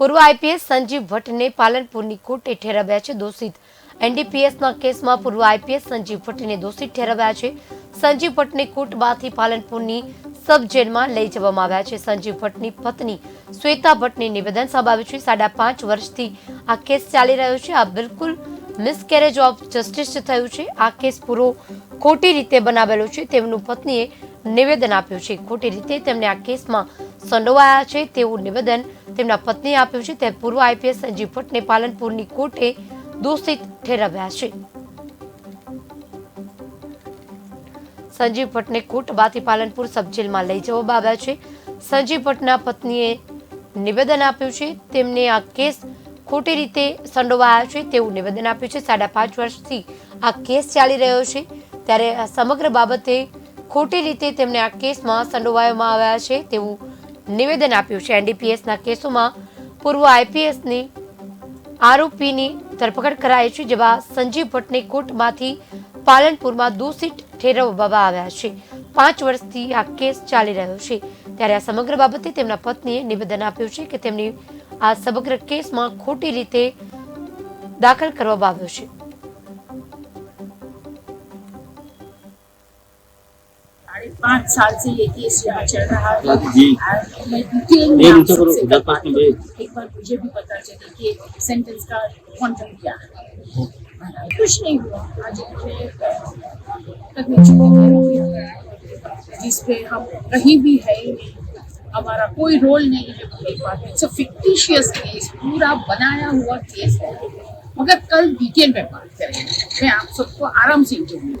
પૂર્વ આઈપીએસ સંજીવ ભટ્ટને પાલનપુરની કોર્ટે ઠેરવ્યા છે દોષિત. એનડીપીએસના કેસમાં પૂર્વ આઈપીએસ સંજીવ ભટ્ટને દોષિત ઠેરવ્યા છે. સંજીવ ભટ્ટને કોર્ટમાંથી પાલનપુરની સબ જેલમાં લઈ જવામાં આવ્યા છે. સંજીવ ભટ્ટની પત્ની શ્વેતા ભટ્ટને નિવેદન સંભાવ્યું છે. સાડા પાંચ વર્ષથી આ કેસ ચાલી રહ્યો છે. આ બિલકુલ મિસકેરેજ ઓફ જસ્ટિસ થયું છે. આ કેસ પૂરો ખોટી રીતે બનાવેલો છે. તેમનું પત્નીએ નિવેદન આપ્યું છે. ખોટી રીતે તેમને આ કેસમાં સંડોવાયા છે તેવું નિવેદન તેમના પત્નીએ આપ્યું છે. તે પૂર્વ આઈપીએસ સંજીવ ભટ્ટને પાલનપુરની કોર્ટે દોષિત ઠેરવ્યા છે. સંજીવ ભટ્ટને કોર્ટમાંથી પાલનપુર સબ જેલમાં લઈ જવામાં આવ્યા છે. સંજીવ ભટ્ટના પત્નીએ નિવેદન આપ્યું છે. તેમને આ કેસ ખોટી રીતે સંડોવાયા છે તેવું નિવેદન આપ્યું છે. સાડા પાંચ વર્ષથી આ કેસ ચાલી રહ્યો છે. ત્યારે સમગ્ર બાબતે ખોટી રીતે તેમને આ કેસમાં સંડોવાવામાં આવ્યા છે તેવું નિવેદન આપ્યું છે. એનડીપીએસના કેસોમાં પૂર્વ આઈપીએસની આરોપીની ધરપકડ કરાઈ છે, જેમાં સંજીવ ભટ્ટને કોર્ટમાંથી પાલનપુરમાં દોષિત ઠેરવવામાં આવ્યા છે. પાંચ વર્ષથી આ કેસ ચાલી રહ્યો છે. ત્યારે આ સમગ્ર બાબતે તેમના પત્નીએ નિવેદન આપ્યું છે કે તેમની આ સમગ્ર કેસમાં ખોટી રીતે દાખલ કરવામાં આવ્યો છે. साढ़े पाँच साल से ये केस यहाँ चल रहा है। जी। मैं डिटेल करो। एक बार मुझे भी पता चले कि सेंटेंस का क्वांटम क्या है। कुछ नहीं हुआ। आज मुझे तकनीक जिस पे हम कहीं भी है ही नहीं। हमारा कोई रोल नहीं है एक बात इट्स फिक्टिशियस केस पूरा बनाया हुआ केस है। मगर कल डिटेल में बात करेंगे। मैं आप सबको आराम से इंटरव्यू